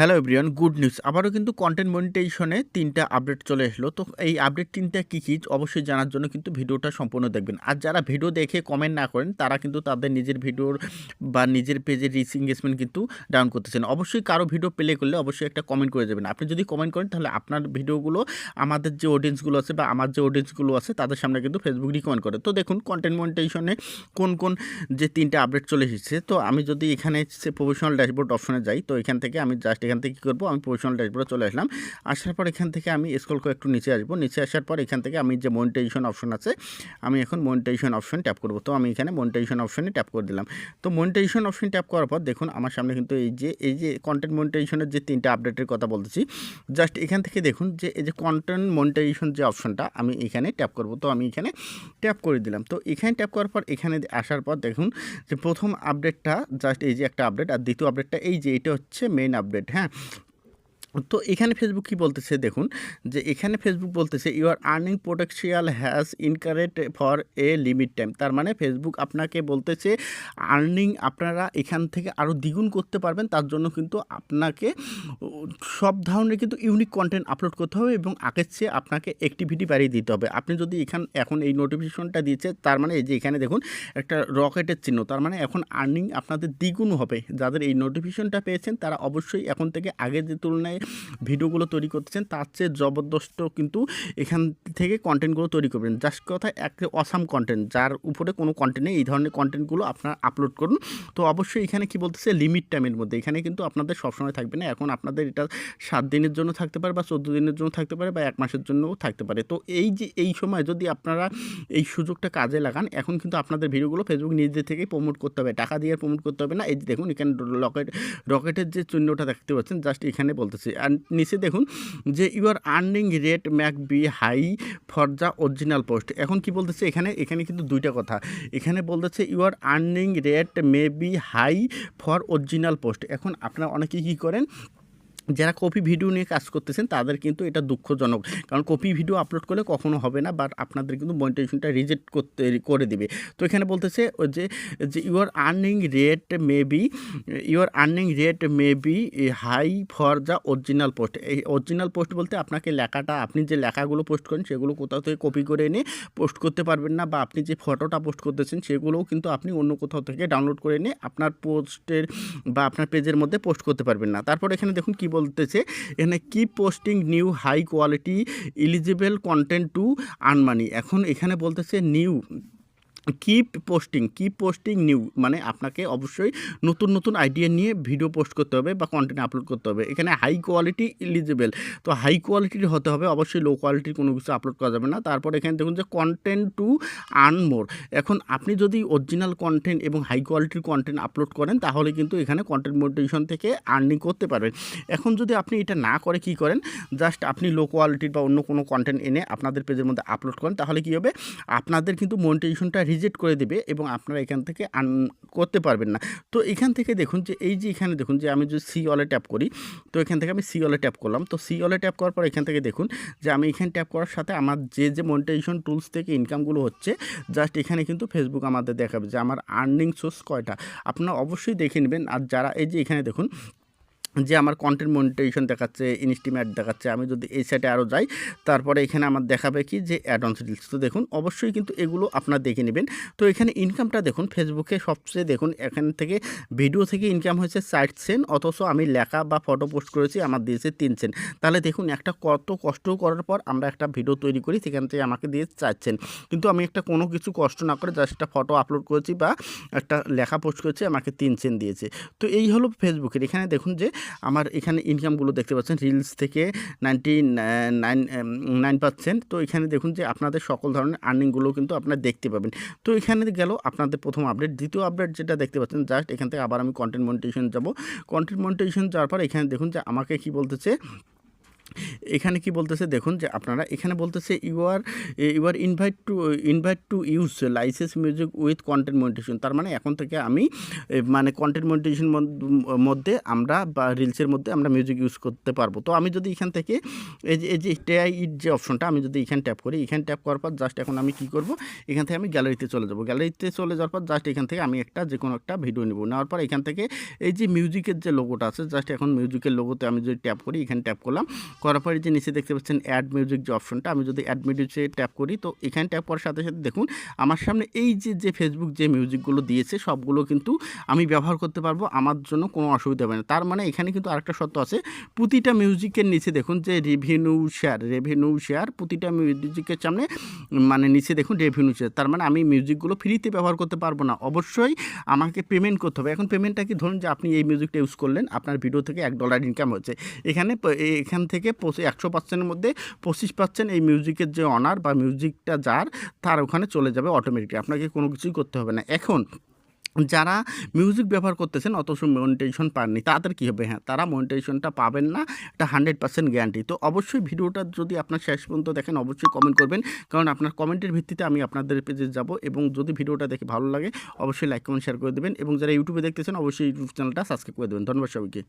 Hello everyone good news আবারও কিন্তু content মনিটাইজেশনে তিনটা আপডেট চলে আসলো তো এই আপডেট তিনটা কী কী, অবশ্যই জানার জন্য কিন্তু ভিডিওটা সম্পূর্ণ দেখবেন। আর যারা ভিডিও দেখে কমেন্ট না করেন, তারা কিন্তু তাদের নিজের ভিডিওর বা নিজের পেজের রিচ এঙ্গেজমেন্ট কিন্তু ডাউন করতেছেন। অবশ্যই কারও ভিডিও প্লে করলে অবশ্যই একটা কমেন্ট করে যাবেন আপনি যদি কমেন্ট করেন, তাহলে আপনার ভিডিওগুলো আমাদের যে অডিয়েন্সগুলো আছে বা আমার যে অডিয়েন্সগুলো আছে, তাদের সামনে কিন্তু ফেসবুক রিকমেন্ড করে। তো দেখুন কন্টেন্ট মনিটাইজেশনে কোন কোন যে তিনটা আপডেট চলে এসেছে, তো আমি যদি এখানে প্রফেশনাল ড্যাশবোর্ড অপশনে যাই, তো এখান থেকে আমি জাস্ট এখান থেকে কী করব? আমি প্রফেশনাল ড্যাশবোর্ডে চলে আসলাম। আসার পর এখান থেকে আমি স্ক্রল করে একটু নিচে আসব। নিচে আসার পর এখান থেকে আমি যে মনিটাইজেশন অপশন আছে, আমি এখন মনিটাইজেশন অপশন ট্যাপ করব। তো আমি এখানে মনিটাইজেশন অপশনে ট্যাপ করে দিলাম। তো মনিটাইজেশন অপশন ট্যাপ করার পর দেখুন, আমার সামনে কিন্তু এই যে এই যে কন্টেন্ট মনিটাইজেশনের যে তিনটা আপডেটের কথা বলতেছি জাস্ট এখান থেকে দেখুন যে, এই যে কন্টেন্ট মনিটাইজেশন যে অপশনটা আমি এখানে ট্যাপ করব। তো আমি এখানে ট্যাপ করে দিলাম। তো এখানে ট্যাপ করার পর, এখানে আসার পর দেখুন যে প্রথম আপডেটটা জাস্ট এই যে একটা আপডেট আর দ্বিতীয় আপডেটটা এই যে, এটা হচ্ছে মেইন আপডেট হ্যাঁ? 음 তো এখানে ফেসবুক কি বলতেছে? দেখুন, যে এখানে ফেসবুক বলতেছে your earning potential has incorrect for a limit time তার মানে ফেসবুক আপনাকে বলতেছে আর্নিং আপনারা এখান থেকে আরও দ্বিগুণ করতে পারবেন। তার জন্য কিন্তু আপনাকে সব ধরনের কিন্তু ইউনিক কন্টেন্ট আপলোড করতে হবে এবং আগের চেয়ে আপনাকে অ্যাক্টিভিটি বাড়িয়ে দিতে হবে। আপনি যদি এখান, এখন এই নোটিফিকেশনটা দিয়েছে, তার মানে এই যে এখানে দেখুন, একটা রকেটের চিহ্ন। তার মানে এখন আর্নিং আপনাদের দ্বিগুণ হবে। যাদের এই নোটিফিকেশনটা পেয়েছেন, তারা অবশ্যই এখন থেকে আগের যে তুলনায় ভিডিওগুলো তৈরি করতেছেন, তার চেয়ে জবরদস্ত কিন্তু এখান থেকে কন্টেন্টগুলো তৈরি করবেন। জাস্ট কথা এক অসাম কন্টেন্ট যার উপরে কোনো কন্টেন্ট নেই, এই ধরনের কন্টেন্টগুলো আপনার আপলোড করুন। তো অবশ্যই এখানে কি বলতেছে লিমিট টাইমের মধ্যে। এখানে কিন্তু আপনাদের সবসময় থাকবে না। এখন আপনাদের এটা সাত দিনের জন্য থাকতে পারে বা চোদ্দ দিনের জন্য থাকতে পারে বা এক মাসের জন্যও থাকতে পারে। তো এই যে, এই সময় যদি আপনারা এই সুযোগটা কাজে লাগান, এখন কিন্তু আপনাদের ভিডিওগুলো ফেসবুক নিজে থেকেই প্রমোট করতে হবে। টাকা দিয়ে প্রমোট করতে হবে না। এই দেখুন, এখানে রকেট রকেটের যে চিহ্নটা দেখতে পাচ্ছেন জাস্ট এখানে বলতেছে। আর নিচে দেখুন যে your earning rate may be high for the original post এখন কি বলতেছে? এখানে এখানে কিন্তু দুইটা কথা। এখানে বলতেছে your earning rate may be high for original post এখন আপনারা অনেকেই কী করেন? যারা কপি ভিডিও নিয়ে কাজ করতেছেন, তাদের কিন্তু এটা দুঃখজনক। কারণ কপি ভিডিও আপলোড করলে কখনো হবে না বাট আপনাদের কিন্তু মনিটাইজেশনটা রিজেক্ট করতে, করে দিবে। তো এখানে বলতেছে যে যে your earning rate may be your earning rate may be high for the original post এই অরিজিনাল পোস্ট বলতে আপনাকে লেখাটা, আপনি যে লেখাগুলো পোস্ট করেন, সেগুলো কোথাও থেকে কপি করে এনে পোস্ট করতে পারবেন না, বা আপনি যে ফটোটা পোস্ট করতেছেন, সেগুলোও কিন্তু আপনি অন্য কোথাও থেকে ডাউনলোড করে এনে আপনার পোস্টের বা আপনার পেজের মধ্যে পোস্ট করতে পারবেন না। তারপর এখানে দেখুন কী বলতেছে, এখানে কি posting new high quality eligible content to আনমানি money এখন এখানে বলতেছে new keep posting keep posting new মানে আপনাকে অবশ্যই নতুন নতুন আইডিয়া নিয়ে ভিডিও পোস্ট করতে হবে বা কন্টেন্ট আপলোড করতে হবে। এখানে হাই কোয়ালিটি ইলিজিবল তো হাই কোয়ালিটির হতে হবে, অবশ্যই লো কোয়ালিটির কোনো কিছু আপলোড করা যাবে না। তারপর এখানে দেখুন যে কন্টেন্ট টু আর্ন মোর এখন আপনি যদি অরিজিনাল কন্টেন্ট এবং হাই কোয়ালিটির কন্টেন্ট আপলোড করেন, তাহলে কিন্তু এখানে কন্টেন্ট মোটিভেশন থেকে আর্নিং করতে পারবেন। এখন যদি আপনি এটা না করে কি করেন জাস্ট আপনি লো কোয়ালিটির বা অন্য কোনো কন্টেন্ট এনে আপনাদের পেজের মধ্যে আপলোড করেন, তাহলে কী হবে? আপনাদের কিন্তু মনিটাইজেশনটা রিজেক্ট করে দেবে এবং আপনারা এখান থেকে আন করতে পারবেন না। তো এখান থেকে দেখুন যে, এই যে এখানে দেখুন যে, আমি যদি সি অলে ট্যাপ করি, তো এখান থেকে আমি সি অলে ট্যাপ করলাম। তো সি অলে ট্যাপ করার পর এখান থেকে দেখুন যে, আমি এখানে ট্যাপ করার সাথে আমার যে যে মনিটাইজেশন টুলস থেকে ইনকামগুলো হচ্ছে জাস্ট এখানে কিন্তু ফেসবুক আমাদের দেখাবে যে, আমার আর্নিং সোর্স কয়টা। আপনারা অবশ্যই দেখে নেবেন। আর যারা এই যে এখানে দেখুন যে আমার কন্টেন্ট মনিটাইজেশন দেখাচ্ছে ইনস্টিমেট দেখাচ্ছে, আমি যদি এই সাইটে আরও যাই, তারপরে এখানে আমার দেখাবে কি যে অ্যাডভান্স রিলস তো দেখুন, অবশ্যই কিন্তু এগুলো আপনারা দেখে নেবেন। তো এখানে ইনকামটা দেখুন ফেসবুকে সবচেয়ে দেখুন, এখান থেকে ভিডিও থেকে ইনকাম হয়েছে ষাট সেন্ট অথচ আমি লেখা বা ফটো পোস্ট করেছি, আমার দিয়েছে তিন সেন্ট তাহলে দেখুন, একটা কত কষ্ট করার পর আমরা একটা ভিডিও তৈরি করি, সেখান থেকে আমাকে দিয়ে সেন্ট কিন্তু আমি একটা কোনো কিছু কষ্ট না করে জাস্ট একটা ফটো আপলোড করেছি বা একটা লেখা পোস্ট করেছি, আমাকে তিন সেন্ট দিয়েছে। তো এই হলো ফেসবুকের এখানে দেখুন যে আমার এখানে ইনকামগুলো দেখতে পাচ্ছেন রিলস থেকে নাইনটি নাইন নাইন পার্সেন্ট তো এখানে দেখুন যে আপনাদের সকল ধরনের আর্নিংগুলো কিন্তু আপনারা দেখতে পাবেন। তো এখানে গেল আপনাদের প্রথম আপডেট দ্বিতীয় আপডেট যেটা দেখতে পাচ্ছেন জাস্ট এখান থেকে আবার আমি কন্টেন্ট মনিটেশন যাব। কন্টেন্ট মনিটেশন যাওয়ার পর এখানে দেখুন যে আমাকে কি বলতেছে এখানে কি বলতেছে? দেখুন যে আপনারা এখানে বলতেছে you are you are invite to invite to use licence music with content monetisation তার মানে এখন থেকে আমি মানে কন্টেন্ট মনিটেশন মধ্যে আমরা বা রিলসের মধ্যে আমরা মিউজিক ইউজ করতে পারব। তো আমি যদি এখান থেকে, এই যে এই যে টেআই ইট যে অপশনটা আমি যদি এখানে ট্যাপ করি, এখানে ট্যাপ করার পর জাস্ট এখন আমি কি করব? এখান থেকে আমি গ্যালারিতে চলে যাব। গ্যালারিতে চলে যাওয়ার পর জাস্ট এখান থেকে আমি একটা যে কোনো একটা ভিডিও নেব। নেওয়ার পর এখান থেকে এই যে মিউজিকের যে লোগোটা আছে জাস্ট এখন মিউজিকের লোগোতে আমি যদি ট্যাপ করি, এখানে ট্যাপ করলাম করার পরে যে নিচে দেখতে পাচ্ছেন অ্যাড মিউজিক যে অপশনটা আমি যদি অ্যাড মিউজিকে ট্যাপ করি, তো এখানে ট্যাপ করার সাথে সাথে দেখুন, আমার সামনে এই যে যে ফেসবুক যে মিউজিকগুলো দিয়েছে, সবগুলো কিন্তু আমি ব্যবহার করতে পারব, আমার জন্য কোনো অসুবিধা হবে না। তার মানে এখানে কিন্তু আরেকটা শর্ত আছে, প্রতিটা মিউজিকের নিচে দেখুন যে রেভিনিউ শেয়ার রেভিনিউ শেয়ার প্রতিটা মিউজিকের সামনে মানে নিচে দেখুন রেভিনিউ শেয়ার তার মানে আমি মিউজিকগুলো ফ্রিতে ব্যবহার করতে পারব না। অবশ্যই আমাকে পেমেন্ট করতে হবে। এখন পেমেন্টটা কি? ধরুন যে আপনি এই মিউজিকটা ইউজ করলেন, আপনার ভিডিও থেকে এক ডলার ইনকাম হচ্ছে। এখানে এখান থেকে একশো পার্সেন্টের মধ্যে পঁচিশ পার্সেন্ট এই মিউজিকের যে অনার বা মিউজিকটা যার, তার ওখানে চলে যাবে অটোমেটিক আপনাকে কোনো কিছুই করতে হবে না। এখন, যারা মিউজিক ব্যবহার করতেছেন, অথচ মনিটাইজেশন পাননি, তাদের কী হবে? হ্যাঁ তারা মনিটাইজেশনটা পাবেন না, এটা হান্ড্রেড পার্সেন্ট গ্যারান্টি তো অবশ্যই ভিডিওটা যদি আপনার শেষ পর্যন্ত দেখেন, অবশ্যই কমেন্ট করবেন। কারণ আপনার কমেন্টের ভিত্তিতে আমি আপনাদের পেজে যাব এবং যদি ভিডিওটা দেখে ভালো লাগে, অবশ্যই লাইক কমেন্ট শেয়ার করে দেবেন। এবং যারা ইউটিউবে দেখতেছেন, অবশ্যই ইউটিউব চ্যানেলটা সাবস্ক্রাইব করে দেবেন। ধন্যবাদ সবাইকে।